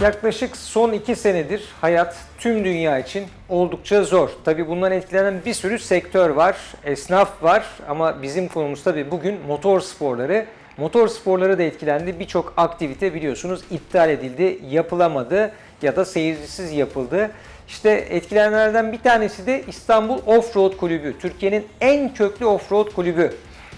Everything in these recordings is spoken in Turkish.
Yaklaşık son iki senedir hayat tüm dünya için oldukça zor. Tabii bundan etkilenen bir sürü sektör var, esnaf var ama bizim konumuz tabii bugün motor sporları. Motor sporları da etkilendi. Birçok aktivite biliyorsunuz iptal edildi, yapılamadı ya da seyircisiz yapıldı. İşte etkilenenlerden bir tanesi de İstanbul Offroad Kulübü. Türkiye'nin en köklü offroad kulübü.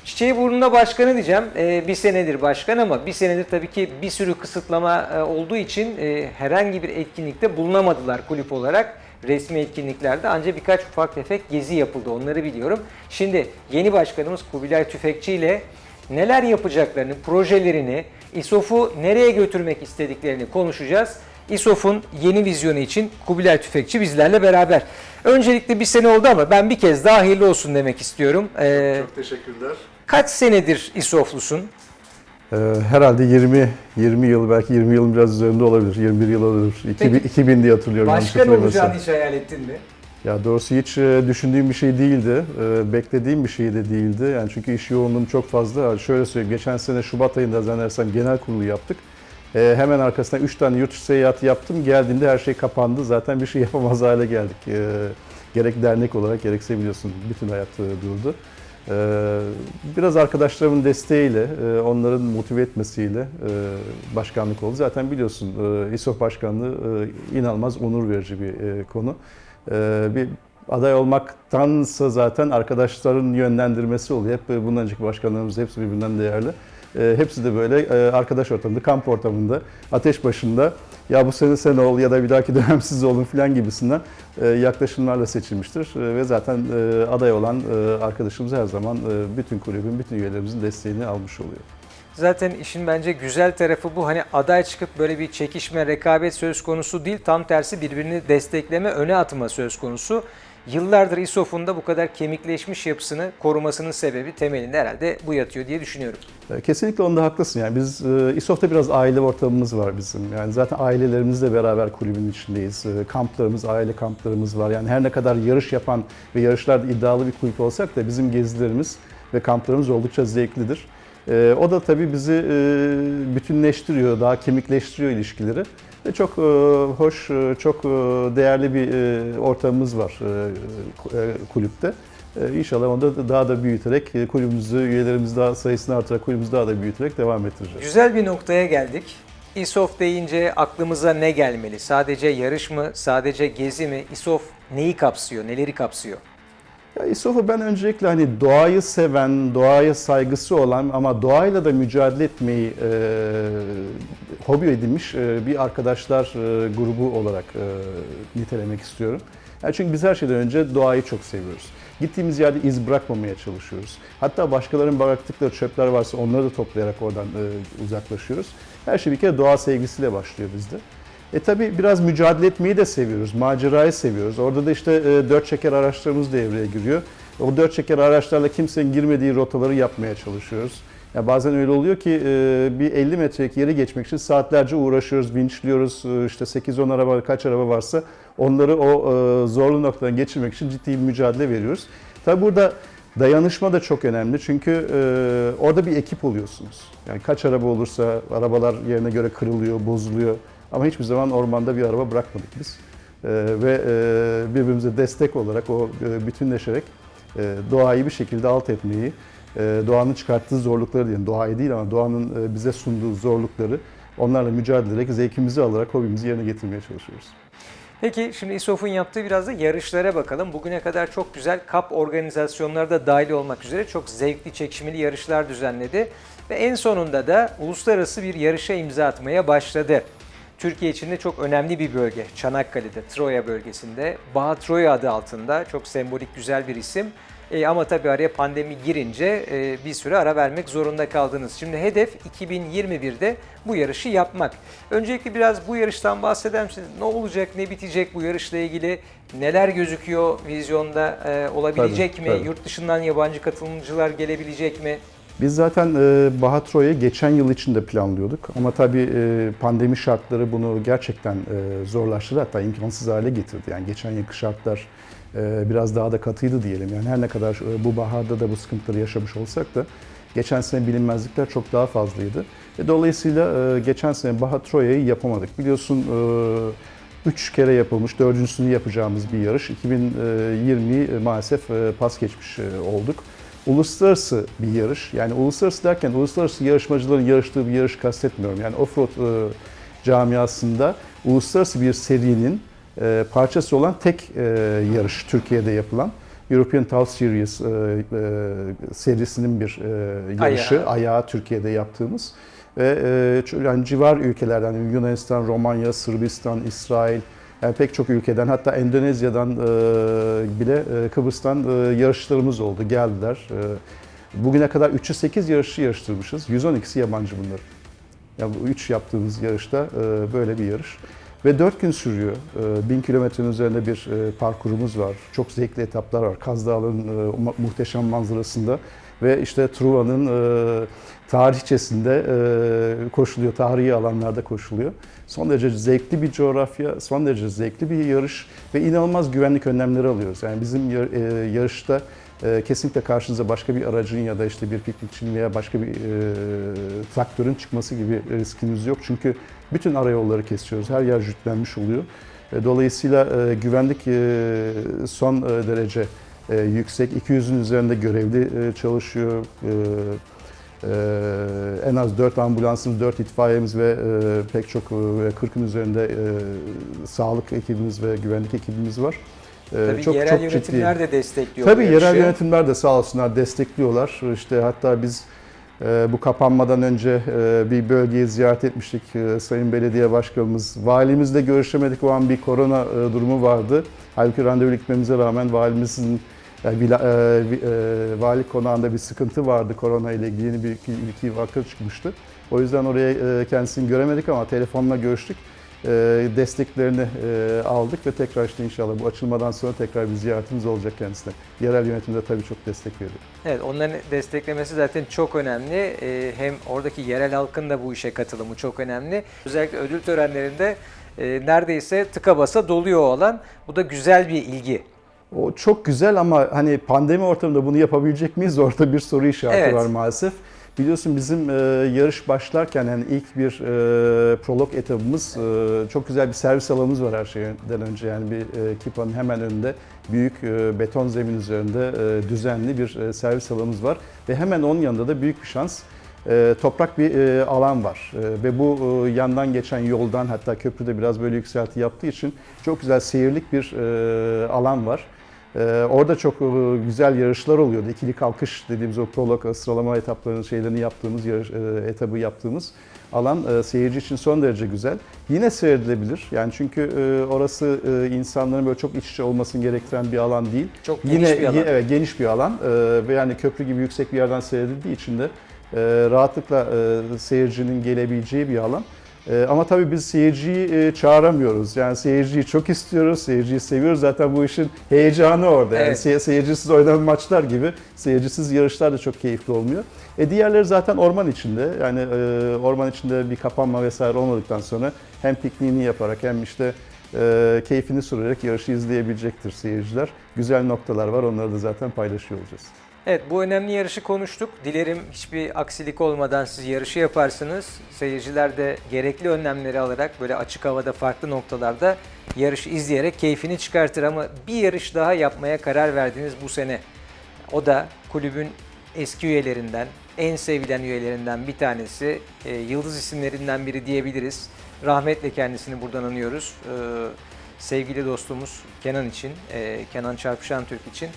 Çiçeği burnunda başkanı diyeceğim. Ee, bir senedir başkan ama bir senedir tabii ki bir sürü kısıtlama e, olduğu için e, herhangi bir etkinlikte bulunamadılar kulüp olarak. Resmi etkinliklerde ancak birkaç ufak tefek gezi yapıldı onları biliyorum. Şimdi yeni başkanımız Kubilay Tüfekçi ile neler yapacaklarını, projelerini, İSOF'u nereye götürmek istediklerini konuşacağız. İSOF'un yeni vizyonu için Kubilay Tüfekçi bizlerle beraber. Öncelikle bir sene oldu ama ben bir kez daha hayırlı olsun demek istiyorum. Ee, Çok teşekkürler. Kaç senedir İSOF'lusun? Ee, herhalde 20 20 yıl belki 20 yılın biraz üzerinde olabilir. 21 yıl olabilir. 2000, Peki, 2000 diye hatırlıyorum. Başkan olacağını hiç hayal ettin mi? Ya doğrusu hiç e, düşündüğüm bir şey değildi. E, Beklediğim bir şey de değildi. Yani çünkü iş yoğunluğum çok fazla. Şöyle söyleyeyim. Geçen sene Şubat ayında zannedersem genel kurulu yaptık. E, Hemen arkasından 3 tane yurt dışı seyahati yaptım. Geldiğinde her şey kapandı. Zaten bir şey yapamaz hale geldik. Gerek dernek olarak gerekse biliyorsun bütün hayat durdu. E, Biraz arkadaşlarımın desteğiyle, e, onların motive etmesiyle e, başkanlık oldu. Zaten biliyorsun e, İSOF başkanlığı inanılmaz onur verici bir konu. Bir aday olmaktansa zaten arkadaşların yönlendirmesi oluyor. Hep bundan önceki başkanlarımız hepsi birbirinden değerli. Hepsi de böyle arkadaş ortamında, kamp ortamında, ateş başında ya bu sene sen ol ya da bir dahaki dönem siz olun falan gibisinden e, yaklaşımlarla seçilmiştir. E, Ve zaten e, aday olan arkadaşımız her zaman bütün kulübün, bütün üyelerimizin desteğini almış oluyor. Zaten işin bence güzel tarafı bu. Hani aday çıkıp böyle bir çekişme, rekabet söz konusu değil. Tam tersi birbirini destekleme, öne atma söz konusu. Yıllardır İSOF'un da bu kadar kemikleşmiş yapısını korumasının sebebi temelinde herhalde bu yatıyor diye düşünüyorum. E, Kesinlikle onda haklısın. Yani biz e, İSOF'ta biraz aile ortamımız var bizim. Yani zaten ailelerimizle beraber kulübün içindeyiz. E, Kamplarımız, aile kamplarımız var. Yani her ne kadar yarış yapan ve yarışlarda iddialı bir kulüp olsak da bizim gezilerimiz ve kamplarımız oldukça zevklidir. E, O da tabii bizi e, bütünleştiriyor, daha kemikleştiriyor ilişkileri. Ve çok e, hoş, e, çok e, değerli bir e, ortamımız var e, e, kulüpte. Ee, İnşallah onu da daha da büyüterek e, kulübümüzü, üyelerimiz daha sayısını artırarak kulübümüzü daha da büyüterek devam ettireceğiz. Güzel bir noktaya geldik. İSOF deyince aklımıza ne gelmeli? Sadece yarış mı, sadece gezi mi? İSOF neyi kapsıyor, neleri kapsıyor? Ya İSOF'u ben öncelikle hani doğayı seven, doğaya saygısı olan ama doğayla da mücadele etmeyi e, hobi edinmiş e, bir arkadaşlar e, grubu olarak e, nitelemek istiyorum. Yani çünkü biz her şeyden önce doğayı çok seviyoruz. Gittiğimiz yerde iz bırakmamaya çalışıyoruz. Hatta başkalarının bıraktıkları çöpler varsa onları da toplayarak oradan e, uzaklaşıyoruz. Her şey bir kere doğa sevgisiyle başlıyor bizde. E tabi biraz mücadele etmeyi de seviyoruz, macerayı seviyoruz. Orada da işte e, dört çeker araçlarımız devreye giriyor. O dört çeker araçlarla kimsenin girmediği rotaları yapmaya çalışıyoruz. Ya bazen öyle oluyor ki e, bir 50 metrelik yeri geçmek için saatlerce uğraşıyoruz, vinçliyoruz. E, işte 8-10 araba, kaç araba varsa onları o e, zorlu noktadan geçirmek için ciddi bir mücadele veriyoruz. Tabi burada dayanışma da çok önemli çünkü e, orada bir ekip oluyorsunuz. Yani kaç araba olursa arabalar yerine göre kırılıyor, bozuluyor. Ama hiçbir zaman ormanda bir araba bırakmadık biz. Ee, ve e, birbirimize destek olarak o e, bütünleşerek e, doğayı bir şekilde alt etmeyi, e, doğanın çıkarttığı zorlukları diyelim, doğayı değil ama doğanın e, bize sunduğu zorlukları onlarla mücadele ederek, zevkimizi alarak hobimizi yerine getirmeye çalışıyoruz. Peki şimdi İSOF'un yaptığı biraz da yarışlara bakalım. Bugüne kadar çok güzel kap organizasyonları da dahil olmak üzere çok zevkli çekişmeli yarışlar düzenledi. Ve en sonunda da uluslararası bir yarışa imza atmaya başladı. Türkiye için de çok önemli bir bölge. Çanakkale'de, Troya bölgesinde. Bağ Troya adı altında çok sembolik güzel bir isim. E, ama tabii araya pandemi girince e, bir süre ara vermek zorunda kaldınız. Şimdi hedef 2021'de bu yarışı yapmak. Öncelikle biraz bu yarıştan bahseder misiniz? Ne olacak, ne bitecek bu yarışla ilgili? Neler gözüküyor vizyonda? E, olabilecek Tabii, mi? tabii. Yurt dışından yabancı katılımcılar gelebilecek mi? Biz zaten e, Bahatro'yu geçen yıl için de planlıyorduk. Ama tabii e, pandemi şartları bunu gerçekten e, zorlaştırdı. Hatta imkansız hale getirdi. Yani geçen yılki şartlar e, biraz daha da katıydı diyelim. Yani her ne kadar e, bu baharda da bu sıkıntıları yaşamış olsak da Geçen sene bilinmezlikler çok daha fazlaydı. Ve dolayısıyla e, geçen sene Baha Troya'yı yapamadık. Biliyorsun 3 kere yapılmış, dördüncüsünü yapacağımız bir yarış. 2020 maalesef e, pas geçmiş e, olduk. Uluslararası bir yarış. Yani uluslararası derken uluslararası yarışmacıların yarıştığı bir yarış kastetmiyorum. Yani offroad e, camiasında uluslararası bir serinin e, parçası olan tek e, yarış Türkiye'de yapılan. European Tour Series e, e, serisinin bir e, yarışı, Ayağı. ayağı. Türkiye'de yaptığımız ve e, yani civar ülkelerden Yunanistan, Romanya, Sırbistan, İsrail yani pek çok ülkeden hatta Endonezya'dan e, bile e, Kıbrıs'tan e, yarışlarımız oldu, geldiler. E, bugüne kadar 308 yarışçı yarıştırmışız, 112'si yabancı bunlar. Yani bu 3 yaptığımız yarışta e, böyle bir yarış. Ve 4 gün sürüyor. E, 1000 kilometrenin üzerinde bir e, parkurumuz var. Çok zevkli etaplar var. Kaz Dağları'nın e, mu- muhteşem manzarasında. Ve işte Truva'nın e, tarihçesinde e, koşuluyor. Tarihi alanlarda koşuluyor. Son derece zevkli bir coğrafya, son derece zevkli bir yarış ve inanılmaz güvenlik önlemleri alıyoruz. Yani bizim e, yarışta e, kesinlikle karşınıza başka bir aracın ya da işte bir piknikçinin veya başka bir e, traktörün çıkması gibi riskimiz yok. Çünkü bütün arayolları kesiyoruz. Her yer jütlenmiş oluyor. E, Dolayısıyla e, güvenlik e, son e, derece e, yüksek. 200'ün üzerinde görevli e, çalışıyor. E, e, en az 4 ambulansımız, 4 itfaiyemiz ve e, pek çok e, ve 40'ın üzerinde e, sağlık ekibimiz ve güvenlik ekibimiz var. E, Tabii yerel yönetimler de destekliyor Tabii yerel yönetimler de sağ olsunlar destekliyorlar. İşte hatta biz bu kapanmadan önce e, bir bölgeyi ziyaret etmiştik. E, Sayın Belediye Başkanımız, valimizle görüşemedik. O an bir korona e, durumu vardı. Halbuki randevu gitmemize rağmen valimizin yani e, vali konağında bir sıkıntı vardı korona ile ilgili yeni bir iki, iki vaka çıkmıştı. O yüzden oraya kendisini göremedik ama telefonla görüştük. E, desteklerini e, aldık ve tekrar işte inşallah bu açılmadan sonra tekrar bir ziyaretimiz olacak kendisine. Yerel yönetim de tabii çok destek veriyor. Evet, onların desteklemesi zaten çok önemli. Ee, hem oradaki yerel halkın da bu işe katılımı çok önemli. Özellikle ödül törenlerinde e, neredeyse tıka basa doluyor o alan. Bu da güzel bir ilgi. O çok güzel ama hani pandemi ortamında bunu yapabilecek miyiz? Orada bir soru işareti Evet. var maalesef. Biliyorsun bizim e, yarış başlarken yani ilk bir e, prolog etabımız e, çok güzel bir servis alanımız var her şeyden önce. Yani bir e, Kipa'nın hemen önünde büyük e, beton zemin üzerinde e, düzenli bir e, servis alanımız var. Ve hemen onun yanında da büyük bir şans e, toprak bir e, alan var. E, ve bu e, yandan geçen yoldan hatta köprüde biraz böyle yükselti yaptığı için çok güzel seyirlik bir e, alan var. Ee, orada çok e, güzel yarışlar oluyordu. İkili kalkış dediğimiz o prolog sıralama etaplarının şeylerini yaptığımız, yarış, e, etabı yaptığımız alan e, seyirci için son derece güzel. Yine seyredilebilir. Yani çünkü e, orası e, insanların böyle çok iç içe olmasını gerektiren bir alan değil. Çok geniş Yine bir alan. evet geniş bir alan e, ve yani köprü gibi yüksek bir yerden seyredildiği için de e, rahatlıkla e, seyircinin gelebileceği bir alan. E, ama tabii biz seyirciyi e, çağıramıyoruz. Yani seyirciyi çok istiyoruz, seyirciyi seviyoruz. Zaten bu işin heyecanı orada. Yani Evet. sey- seyircisiz oynanan maçlar gibi seyircisiz yarışlar da çok keyifli olmuyor. E diğerleri zaten orman içinde. Yani e, orman içinde bir kapanma vesaire olmadıktan sonra hem pikniğini yaparak hem işte e, keyfini sürerek yarışı izleyebilecektir seyirciler. Güzel noktalar var. Onları da zaten paylaşıyor olacağız. Evet bu önemli yarışı konuştuk. Dilerim hiçbir aksilik olmadan siz yarışı yaparsınız. Seyirciler de gerekli önlemleri alarak böyle açık havada farklı noktalarda yarışı izleyerek keyfini çıkartır. Ama bir yarış daha yapmaya karar verdiniz bu sene. O da kulübün eski üyelerinden, en sevilen üyelerinden bir tanesi. e, yıldız isimlerinden biri diyebiliriz. Rahmetle kendisini buradan anıyoruz. E, sevgili dostumuz Kenan için, e, Kenan Çarpışan Türk için.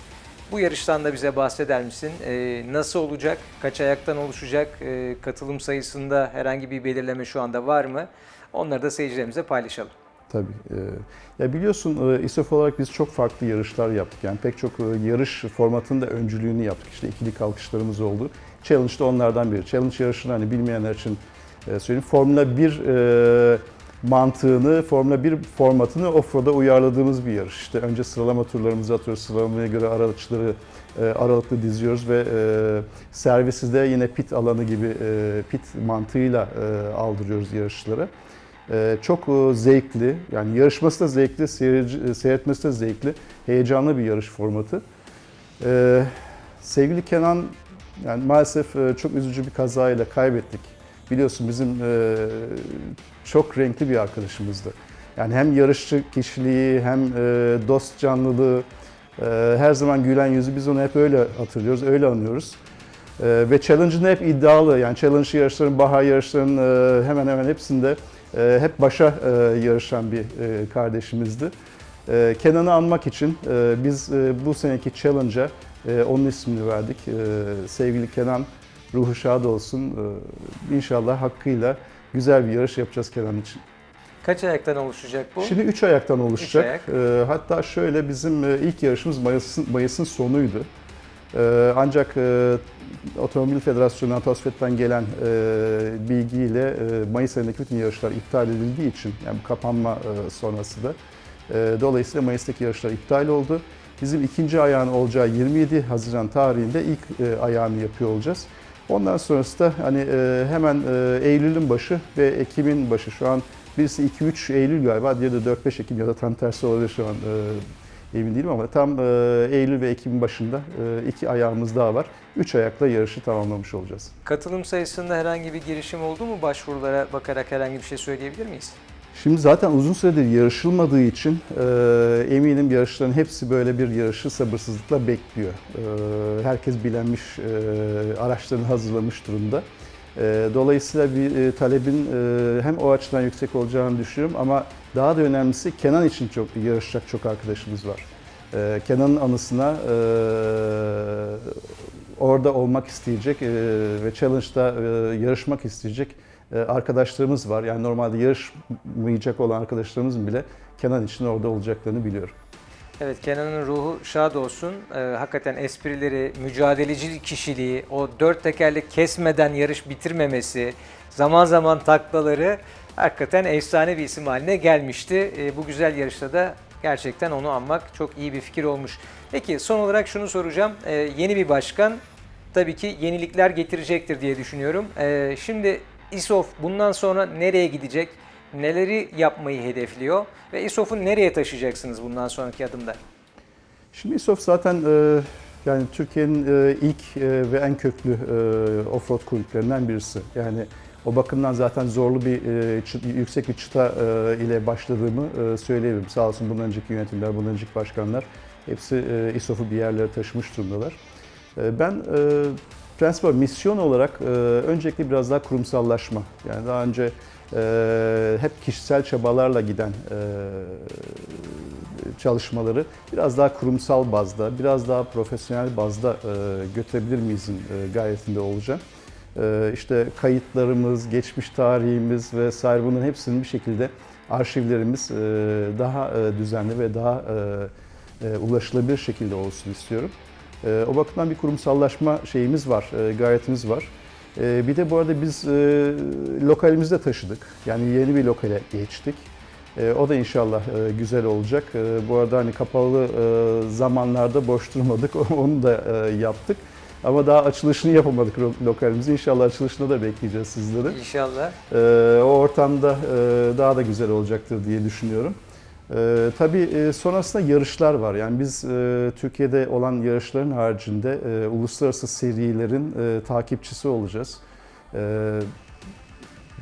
Bu yarıştan da bize bahseder misin? E, nasıl olacak? Kaç ayaktan oluşacak? E, katılım sayısında herhangi bir belirleme şu anda var mı? Onları da seyircilerimize paylaşalım. Tabii. e, Ya biliyorsun e, İSOF olarak biz çok farklı yarışlar yaptık. Yani pek çok e, yarış formatının da öncülüğünü yaptık. İşte ikili kalkışlarımız oldu. Challenge de onlardan biri. Challenge yarışını hani bilmeyenler için söyleyeyim. Formula 1 e, mantığını, Formula 1 formatını offroad'a uyarladığımız bir yarış. İşte önce sıralama turlarımızı atıyoruz. Sıralamaya göre araçları e, aralıklı diziyoruz ve e, servisi de yine pit alanı gibi e, pit mantığıyla e, aldırıyoruz yarışçılara. Ee, çok e, zevkli, yani yarışması da zevkli, seyirci, e, seyretmesi de zevkli, heyecanlı bir yarış formatı. Ee, sevgili Kenan Yani maalesef e, çok üzücü bir kazayla kaybettik. Biliyorsun bizim e, çok renkli bir arkadaşımızdı. Yani hem yarışçı kişiliği hem e, dost canlılığı, e, her zaman gülen yüzü biz onu hep öyle hatırlıyoruz, öyle anıyoruz. E, ve challenge'ın hep iddialı. Yani challenge yarışların, bahar yarışların e, hemen hemen hepsinde hep başa yarışan bir kardeşimizdi. Kenan'ı anmak için biz bu seneki challenge'a onun ismini verdik. Sevgili Kenan ruhu şad olsun. İnşallah hakkıyla güzel bir yarış yapacağız Kenan için. Kaç ayaktan oluşacak bu? Şimdi 3 ayaktan oluşacak. ayak. E, hatta şöyle bizim e, ilk yarışımız Mayıs'ın, Mayıs'ın sonuydu. E, ancak e, Otomobil Federasyonu'ndan, TOSFET'ten gelen e, bilgiyle e, Mayıs ayındaki bütün yarışlar iptal edildiği için, yani bu kapanma e, sonrası da, e, dolayısıyla Mayıs'taki yarışlar iptal oldu. Bizim ikinci ayağın olacağı 27 Haziran tarihinde ilk e, ayağını yapıyor olacağız. Ondan sonrası da hani e, hemen e, Eylül'ün başı ve Ekim'in başı şu an birisi 2-3 Eylül galiba, diğeri de 4-5 Ekim ya da tam tersi olabilir şu an e, emin değilim ama tam Eylül ve Ekim'in başında iki ayağımız daha var. Üç ayakla yarışı tamamlamış olacağız. Katılım sayısında herhangi bir girişim oldu mu? Başvurulara bakarak herhangi bir şey söyleyebilir miyiz? Şimdi zaten uzun süredir yarışılmadığı için e, eminim yarışların hepsi böyle bir yarışı sabırsızlıkla bekliyor. E, herkes bilenmiş, e, araçlarını hazırlamış durumda. E, dolayısıyla bir e, talebin e, hem o açıdan yüksek olacağını düşünüyorum ama daha da önemlisi Kenan için çok yarışacak çok arkadaşımız var. E, Kenan'ın anısına e, orada olmak isteyecek e, ve challenge'da e, yarışmak isteyecek arkadaşlarımız var. Yani normalde yarışmayacak olan arkadaşlarımızın bile Kenan için orada olacaklarını biliyorum. Evet Kenan'ın ruhu şad olsun. Ee, hakikaten esprileri, mücadeleci kişiliği, o dört tekerlek kesmeden yarış bitirmemesi, zaman zaman taklaları hakikaten efsane bir isim haline gelmişti. Ee, bu güzel yarışta da gerçekten onu anmak çok iyi bir fikir olmuş. Peki son olarak şunu soracağım. Ee, yeni bir başkan tabii ki yenilikler getirecektir diye düşünüyorum. Ee, şimdi İSOF bundan sonra nereye gidecek? Neleri yapmayı hedefliyor? Ve İSOF'u nereye taşıyacaksınız bundan sonraki adımda? Şimdi İSOF zaten e, yani Türkiye'nin e, ilk e, ve en köklü e, offroad kulüplerinden birisi. Yani o bakımdan zaten zorlu bir e, çı- yüksek bir çıta e, ile başladığımı e, söyleyebilirim. Sağ olsun bundan önceki yönetimler, bundan önceki başkanlar hepsi e, İSOF'u bir yerlere taşımış durumdalar. E, ben e, prensip olarak, misyon olarak e, öncelikle biraz daha kurumsallaşma. Yani daha önce e, hep kişisel çabalarla giden e, çalışmaları biraz daha kurumsal bazda, biraz daha profesyonel bazda e, götürebilir miyizin e, gayretinde olacağım. E, işte kayıtlarımız, geçmiş tarihimiz vesaire bunun hepsinin bir şekilde arşivlerimiz e, daha e, düzenli ve daha e, e, ulaşılabilir şekilde olsun istiyorum. E, o bakımdan bir kurumsallaşma şeyimiz var, e, gayretimiz var. E, bir de bu arada biz e, lokalimizi de taşıdık. Yani yeni bir lokale geçtik. E, o da inşallah e, güzel olacak. Bu arada hani kapalı zamanlarda boş durmadık. Onu da yaptık. Ama daha açılışını yapamadık lo- lokalimizi. İnşallah açılışında da bekleyeceğiz sizleri. İnşallah. O ortamda daha da güzel olacaktır diye düşünüyorum. E, tabii e, sonrasında yarışlar var. Yani biz e, Türkiye'de olan yarışların haricinde e, uluslararası serilerin e, takipçisi olacağız. E,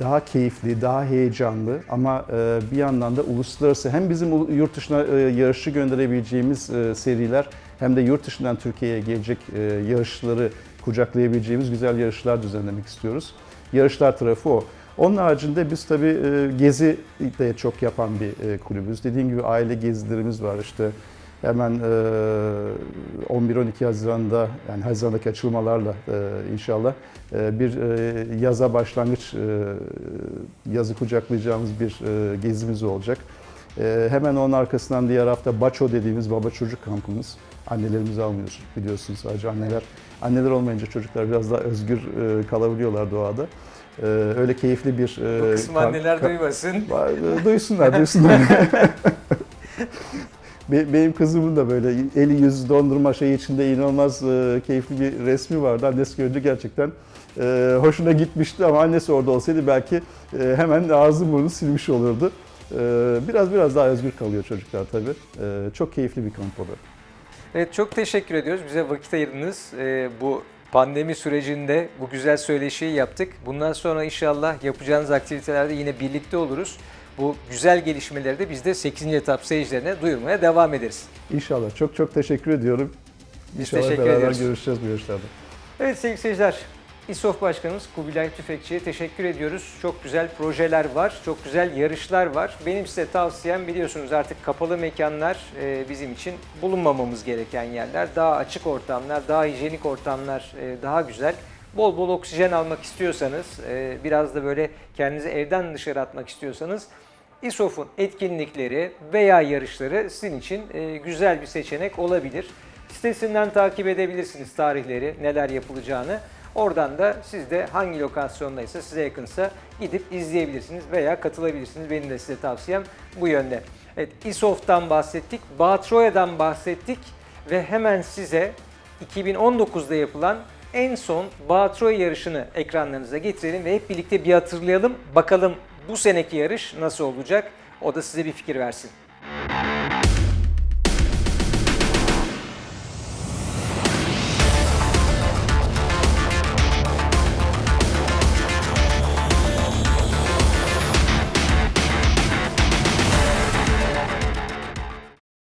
daha keyifli, daha heyecanlı ama e, bir yandan da uluslararası hem bizim yurt dışına e, yarışçı gönderebileceğimiz e, seriler hem de yurt dışından Türkiye'ye gelecek e, yarışları kucaklayabileceğimiz güzel yarışlar düzenlemek istiyoruz. Yarışlar tarafı o. Onun haricinde biz tabii e, gezi de çok yapan bir e, kulübüz. Dediğim gibi aile gezilerimiz var işte. Hemen e, 11-12 Haziran'da yani Haziran'daki açılmalarla e, inşallah e, bir e, yaza başlangıç e, yazı kucaklayacağımız bir e, gezimiz olacak. E, hemen onun arkasından diğer hafta Baço dediğimiz baba çocuk kampımız. Annelerimizi almıyoruz biliyorsunuz sadece anneler. Anneler olmayınca çocuklar biraz daha özgür e, kalabiliyorlar doğada. E, öyle keyifli bir... Bu e, kısmı anneler duymasın. E, Duysunlar, duysunlar. Be- Benim kızımın da böyle eli yüzü dondurma şey içinde inanılmaz e, keyifli bir resmi vardı. Annesi gördü gerçekten e, hoşuna gitmişti ama annesi orada olsaydı belki e, hemen ağzı burnu silmiş olurdu. E, biraz biraz daha özgür kalıyor çocuklar tabii. E, çok keyifli bir kamp olur. Evet çok teşekkür ediyoruz. Bize vakit ayırdınız. Ee, bu Pandemi sürecinde bu güzel söyleşiyi yaptık. Bundan sonra inşallah yapacağınız aktivitelerde yine birlikte oluruz. Bu güzel gelişmeleri de biz de 8. etap seyircilerine duyurmaya devam ederiz. İnşallah. Çok çok teşekkür ediyorum. Biz İnşallah teşekkür beraber ediyoruz. görüşeceğiz bu yarışlarda. Evet sevgili seyirciler, İSOF Başkanımız Kubilay Tüfekçi'ye teşekkür ediyoruz. Çok güzel projeler var, çok güzel yarışlar var. Benim size tavsiyem biliyorsunuz artık kapalı mekanlar e, bizim için bulunmamamız gereken yerler. Daha açık ortamlar, daha hijyenik ortamlar e, daha güzel. Bol bol oksijen almak istiyorsanız, e, biraz da böyle kendinizi evden dışarı atmak istiyorsanız İSOF'un etkinlikleri veya yarışları sizin için güzel bir seçenek olabilir. Sitesinden takip edebilirsiniz tarihleri, neler yapılacağını. Oradan da siz de hangi lokasyondaysa size yakınsa gidip izleyebilirsiniz veya katılabilirsiniz. Benim de size tavsiyem bu yönde. Evet, İSOF'tan bahsettik, Bağtroya'dan bahsettik ve hemen size 2019'da yapılan en son Bağtroya yarışını ekranlarınıza getirelim ve hep birlikte bir hatırlayalım. Bakalım bu seneki yarış nasıl olacak? O da size bir fikir versin.